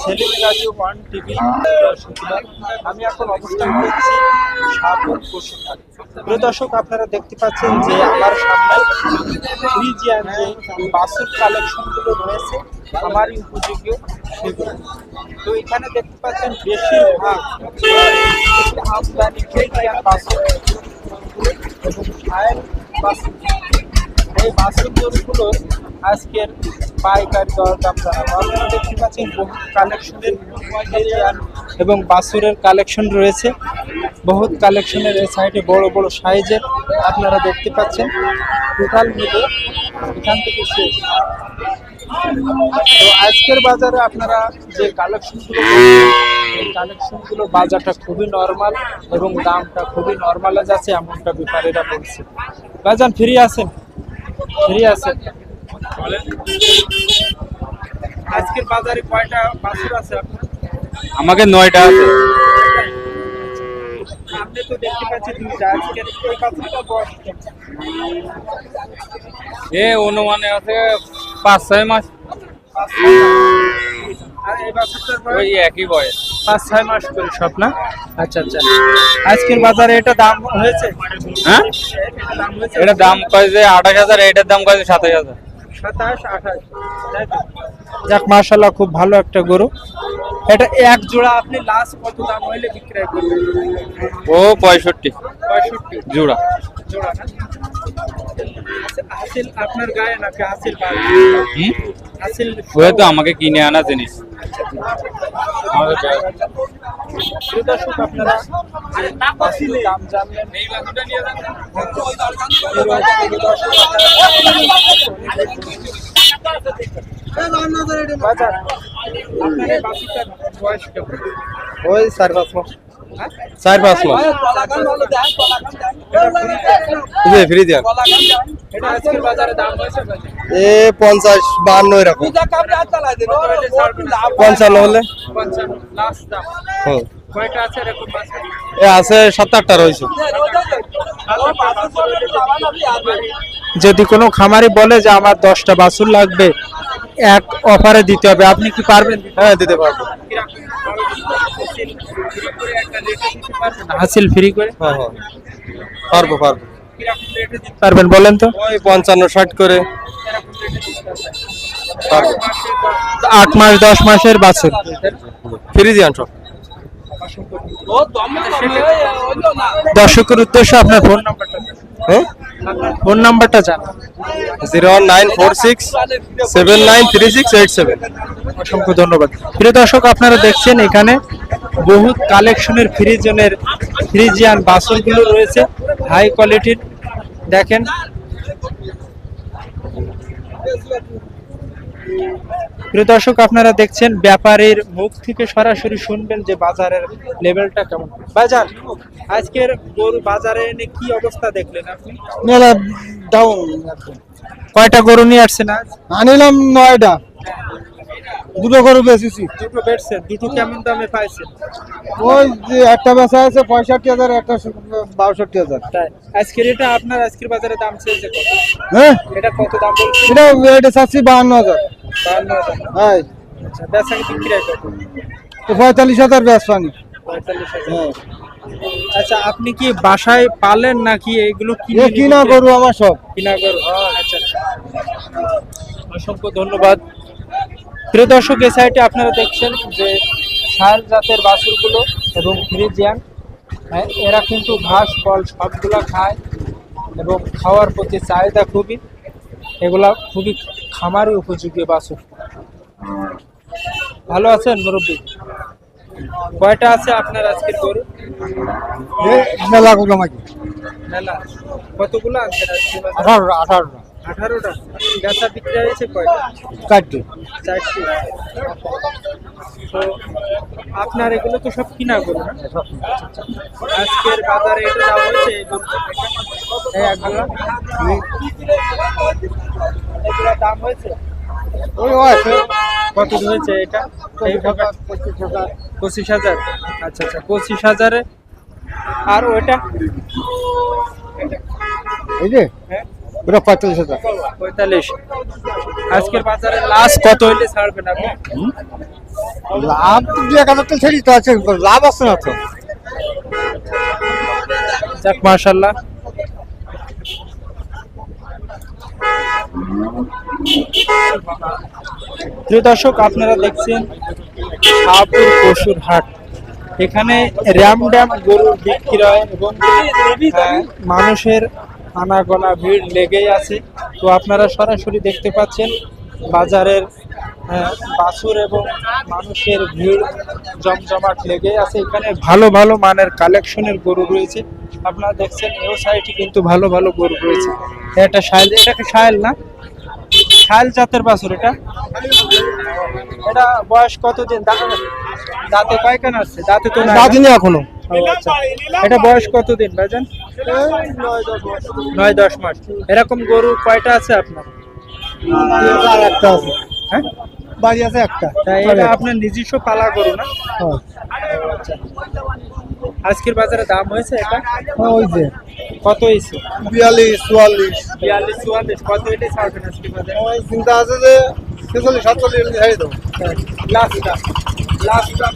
Selim Raju one TV আমি এখন অবস্থান করছি শাহপুর দর্শক, আপনারা দেখতে পাচ্ছেন যে আমার সামনে ফ্রিজিয়ান যে বাসের কালেকশনগুলো রয়েছে। আমারই উপযোগী সেগুলো। তো এখানে দেখতে পাচ্ছেন বেশিরভাগ আমদানি এবং এই বাসের গরুগুলো আজকের পাইকারি জানাব আপনারা দেখতে পাচ্ছেন বহু কালেকশনের এবং বাসুরের কালেকশন রয়েছে। বহুত কালেকশনের এই সাইডে বড় বড় সাইজের আপনারা দেখতে পাচ্ছেন। টোটাল মিলে এখান থেকে শেষ তো আজকের বাজারে আপনারা যে কালেকশনগুলো এই কালেকশনগুলো বাজারটা খুবই নর্মাল এবং দামটা খুবই নর্মালে যাচ্ছে এমনটা ব্যাপারীরা বলছে। বাজান ফ্রি আছেন ফ্রি আছেন আজকের বাজারে কয়টা বাছুর আছে আপনার? আমাকে নয়টা আছে। আপনি তো দেখতে পাচ্ছি দুইটা আজকের এই বাছুরটা বয়স এ অনুমানে আছে পাঁচ ছয় মাস। আর এই বাছুরটার ওই একই বয়স। পাঁচ ছয় মাস করে সব না? আচ্ছা আচ্ছা। আজকের বাজারে এটা দাম হয়েছে? হ্যাঁ? এটা দাম হয়েছে? এটা দাম কয় যে আঠাশ হাজার এটার দাম কয় যে সাতাশ হাজার। যাক মার্শাল্লাহ খুব ভালো একটা গরু। এটা এক জোড়া আপনি লাস্ট কত দাম হইলে বিক্রয় করবেন? ও পঁয়ষট্টি। পঁয়ষট্টি। জোড়া। জোড়া না? আচ্ছা, হাসিল আপনার গায়ে নাকি হাসিল হাসিল ওই তো আমাকে কিনে আনা জিনিস। দর্শক আপনারা দাম জানলেন ওই চার পাঁচ মাস। হ্যাঁ? চার পাঁচ মাস। ফ্রি দেন। এটা বাজারে দাম হয়েছে? এ পঞ্চাশ বান্ন এরকম। পঞ্চান্ন হলে এ আছে সাত আটটা রয়েছে যদি কোনো খামারি বলে যে আমার দশটা বাছুর লাগবে এক অফারে দিতে হবে আপনি কি পারবেন? হ্যাঁ দিতে পারব। হাসিল ফ্রি করে? হ্যাঁ হ্যাঁ। পারব পারব। পারবেন বলেন তো। ওই পঞ্চান্ন ষাট করে। আট মাস দশ মাসের বাছুর। ফ্রি দিয়ান সব দর্শকের উদ্দেশ্যে আপনার ফোন নাম্বারটা হ্যাঁ? ফোন নাম্বারটা জানান zero one nine four six seven nine three six eight seven. অসংখ্য ধন্যবাদ। প্রিয় দর্শক আপনারা দেখছেন এখানে বহুত কালেকশনের ফ্রিজনের ফ্রিজিয়ান বাসনগুলো রয়েছে হাই কোয়ালিটির দেখেন প্রিয় দর্শক আপনারা দেখছেন ব্যাপারীর মুখ থেকে সরাসরি শুনবেন যে বাজারের লেভেলটা কেমন। বাজার আজকের গরু বাজারে এনে কি অবস্থা দেখলেন আপনি? মেলা ডাউন কয়টা গরু নিয়ে আসছেন আজ আনিলাম নয়টা। দুটো গরু বেচেছি। দুটো বেডছেন দুটো কেমন দামে পাইছেন? ওই যে একটা বেচা আছে পঁয়ষট্টি হাজার একটা বাষট্টি হাজার। তাই আজকের এটা আপনার আজকের বাজারে দাম চলছে কত? হ্যাঁ? এটা কত দাম বলছে এটা এটা চাচ্ছি বাহান্ন হাজার। হ্যাঁ আচ্ছা পঁয়তাল্লিশ হাজার বেচ পানি। হ্যাঁ আচ্ছা আপনি কি বাসায় পালেন নাকি এগুলো কিনে কিনা গরু আমার সব। কিনা গরু আচ্ছা আচ্ছা। অসংখ্য ধন্যবাদ। প্রিয় দর্শক এই সাইডে আপনারা দেখছেন যে সার জাতের বাছুরগুলো এবং ফ্রিজিয়ান হ্যাঁ, এরা কিন্তু ঘাস ফল সবগুলা খায় এবং খাওয়ার প্রতি চাহিদা খুবই। এগুলা খুবই খামারি উপযোগী বাছুর ভালো আছেন মুরব্বী? কয়টা আছে আপনার আজকের গরু? এ মেলা আমাকে মেলা। কতগুলো আনছেন আজকে বাজারে? আঠারোটা আঠারোটা। আঠারোটা। বেচা বিক্রি হয়েছে কয়টা? চারটে। চারটি। তো আপনার এগুলো তো সব কিনা গরু না? আজকের বাজারে এটা দাম হয়েছে এই গরুটা এই একগুলো এগুলো দাম হয়েছে? ওই আছে কত হয়েছে এটা? পঁচিশ হাজার? আচ্ছা আচ্ছা পঁচিশ হাজারে। আর ওইটা? এই যে? হ্যাঁ। ওটা পঁয়তাল্লিশ হাজার। পঁয়তাল্লিশ। আজকের বাজারে লাস্ট কত হইলে ছাড়বেন আপনি? লাভ দু এক হাজার তো ছেড়ি তো আছে লাভ আছে না তো। যাক মাশাল্লাহ। প্রিয় দর্শক, আপনারা দেখছেন শাহপুর পশুর হাট। এখানে র্যাম ড্যাম গরুর বিক্রয় এবং মানুষের আনাগোনা ভিড় লেগেই আছে। তো আপনারা সরাসরি দেখতে পাচ্ছেন বাজারের বাছুর এবং মানুষের ভিড় জমজমাট লেগেই আছে। এখানে ভালো ভালো মানের কালেকশনের গরু রয়েছে। আপনারা দেখছেন, এও সাইডে কিন্তু ভালো ভালো গরু রয়েছে। এটা শাইল, এটাকে শাইল না? শাইল জাতের বাছুর এটা? এটা বয়স কতদিন? দাঁতে দাঁতে কয়খান আসছে দাঁতে তো নাই না? দাদিনি এখনও। আচ্ছা। এটা বয়স কতদিন ভাইজান? নয় দশ মাস। এরকম গরু কয়টা আছে আপনার? একটা আছে হ্যাঁ? বাড়ি আছে একটা। তাই এটা আপনার নিজস্ব পালা গরু না? হ্যাঁ। আজকের বাজারে দাম হয়েছে এটা? হ্যাঁ, ওই যে। কত হয়েছে? বিয়াল্লিশ চুয়াল্লিশ। বিয়াল্লিশ চুয়াল্লিশ কত এটাই ছাড়বেন বাজারে? ওই চিন্তা আছে যে ছেচল্লিশ সাতচল্লিশ ছেড়ে দেবো। লাস্টটা লাস্টটা।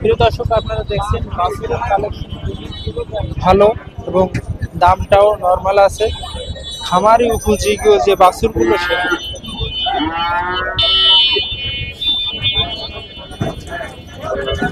প্রিয় দর্শক আপনারা দেখছেন বাছুরের কালেকশন ভালো এবং দামটাও নর্মাল আছে। খামারি উপযোগী যে বাছুরগুলো সেগুলো প্রিয়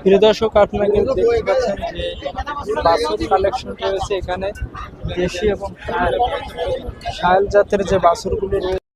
প্রিয় দর্শক, আপনারা দেখতে পাচ্ছেন যে বাছুর কালেকশন রয়েছে এখানে দেশি এবং শায়াল জাতের যে বাছুরগুলো রয়েছে